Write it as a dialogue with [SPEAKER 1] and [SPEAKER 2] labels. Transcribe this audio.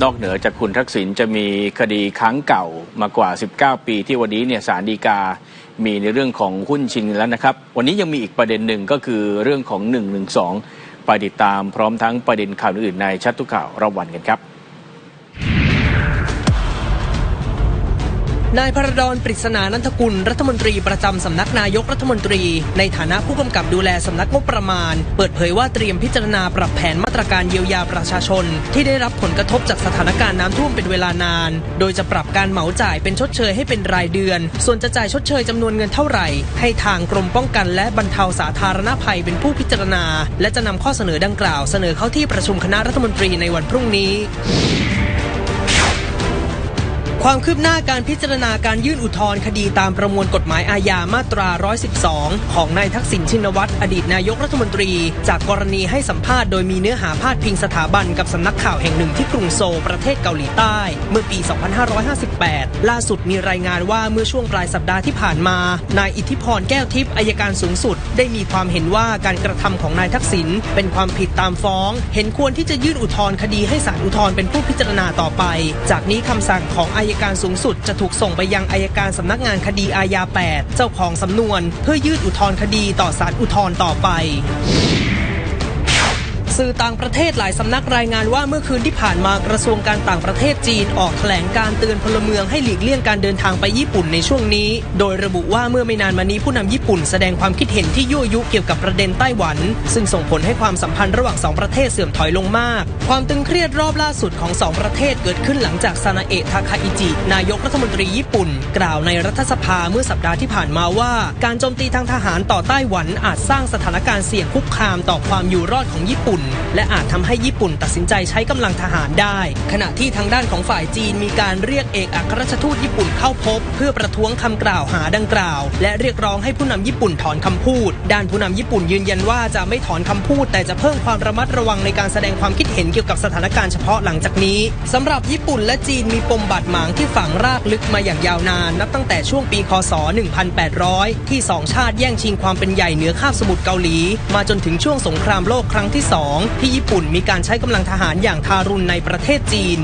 [SPEAKER 1] นอกเหนือจากคุณทักษิณจะมีคดีค้างเก่ามากว่า 19 ปีที่วันนี้เนี่ยสารดีกา มีในเรื่องของหุ้นชินแล้วนะครับ วันนี้ยังมีอีกประเด็นหนึ่งก็คือเรื่องของ 112 ไปติดตามพร้อมทั้งประเด็นข่าวอื่นในชัดทุกข่าวรอบวันกันครับ
[SPEAKER 2] นายพระดอนปริศนานันทกุลรัฐมนตรีประจำสำนักนายกรัฐมนตรี ในฐานะผู้กำกับดูแลสำนักงบประมาณ เปิดเผยว่าเตรียมพิจารณาปรับแผนมาตรการเยียวยาประชาชน ที่ได้รับผลกระทบจากสถานการณ์น้ำท่วมเป็นเวลานาน โดยจะปรับการเหมาจ่ายเป็นชดเชยให้เป็นรายเดือน ส่วนจะจ่ายชดเชยจำนวนเงินเท่าไหร่ ให้ทางกรมป้องกันและบรรเทาสาธารณภัยเป็นผู้พิจารณา และจะนำข้อเสนอดังกล่าวเสนอเข้าที่ประชุมคณะรัฐมนตรีในวันพรุ่งนี้ ความคืบหน้าการพิจารณาการยื่นอุทธรณ์คดีตามประมวลกฎหมายอาญามาตรา 112 ของนายทักษิณชินวัตรอดีตนายกรัฐมนตรี จากกรณีให้สัมภาษณ์โดยมีเนื้อหาพาดพิงสถาบันกับสำนักข่าวแห่งหนึ่งที่กรุงโซลประเทศเกาหลีใต้ เมื่อปี 2558 ล่าสุดมีรายงานว่าเมื่อช่วงปลายสัปดาห์ที่ผ่านมา นายอิทธิพรแก้วทิพย์อายการสูงสุด ได้มีความเห็นว่าการกระทำของนายทักษิณเป็นความผิดตามฟ้อง เห็นควรที่จะยื่นอุทธรณ์คดีให้ศาลอุทธรณ์เป็นผู้พิจารณาต่อไป จากนี้คำสั่งของอายการสูงสุดจะถูกส่งไปยังอายการสำนักงานคดีอาญา 8 เจ้าของสำนวน เพื่อยื่นอุทธรณ์คดีต่อศาลอุทธรณ์ต่อไป สื่อต่างประเทศหลายสำนักรายงานว่าเมื่อคืนที่ผ่านมากระทรวงการต่างประเทศจีนออกแถลงการเตือนพลเมืองให้หลีกเลี่ยงการเดินทางไปญี่ปุ่นในช่วงนี้ โดยระบุว่าเมื่อไม่นานมานี้ผู้นำญี่ปุ่นแสดงความคิดเห็นที่ยั่วยุเกี่ยวกับประเด็นไต้หวัน ซึ่งส่งผลให้ความสัมพันธ์ระหว่างสองประเทศเสื่อมถอยลงมาก ความตึงเครียดรอบล่าสุดของสองประเทศเกิดขึ้นหลังจากซานาเอะทาคาอิจิ นายกรัฐมนตรีญี่ปุ่น กล่าวในรัฐสภาเมื่อสัปดาห์ที่ผ่านมาว่า การโจมตีทางทหารต่อไต้หวันอาจสร้างสถานการณ์เสี่ยงคุกคามต่อความอยู่รอดของญี่ปุ่นและอาจทำให้ญี่ปุ่นตัดสินใจใช้กำลังทหารได้ ขณะที่ทางด้านของฝ่ายจีนมีการเรียกเอกอัครราชทูตญี่ปุ่นเข้าพบ เพื่อประท้วงคำกล่าวหาดังกล่าว และเรียกร้องให้ผู้นำญี่ปุ่นถอนคำพูด ด้านผู้นำญี่ปุ่นยืนยันว่าจะไม่ถอนคำพูด แต่จะเพิ่มความระมัดระวังในการแสดงความคิดเห็นเกี่ยวกับสถานการณ์เฉพาะหลังจากนี้สำหรับญี่ปุ่นและจีนมีปมบาดหมางที่ฝังรากลึกมาอย่างยาวนานนับตั้งแต่ช่วงปีคศ 1800 ที่สองชาติแย่งชิงความเป็นใหญ่เหนือคาบสมุทรเกาหลี มาจนถึงช่วงสงครามโลกครั้งที่สองที่ญี่ปุ่นมีการใช้กำลังทหารอย่างทารุณในประเทศจีน